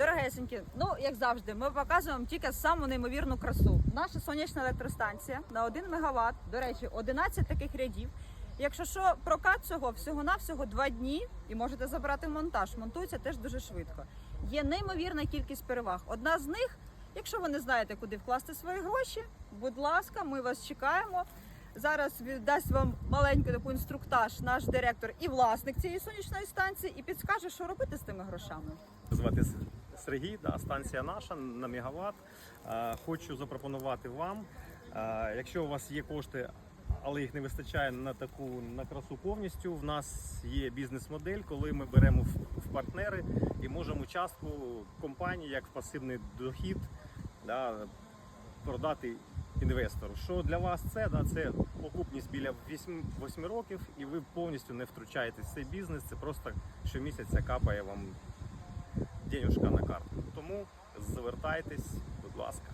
Дорогесенькі, ну як завжди, ми показуємо тільки саму неймовірну красу. Наша сонячна електростанція на 1 МВт, до речі, 11 таких рядів. Якщо що, прокат цього всього-навсього 2 дні і можете забрати монтаж. Монтується теж дуже швидко. Є неймовірна кількість переваг. Одна з них, якщо ви не знаєте, куди вкласти свої гроші, будь ласка, ми вас чекаємо. Зараз дасть вам маленький таку інструктаж наш директор і власник цієї сонячної станції, і підскаже, що робити з тими грошами. Звати Сергій, да, станція наша на мегаватт. Е, Хочу запропонувати вам, е, якщо у вас є кошти, але їх не вистачає на таку на красу повністю. В нас є бізнес-модель, коли ми беремо в, партнери і можемо частку компанії як пасивний дохід да, продати інвестору. Що для вас це? Да, це окупність біля 8, 8 років, і ви повністю не втручаєтесь в цей бізнес. Це просто щомісяця капає вам денюжка на карту. Тому звертайтесь, будь ласка.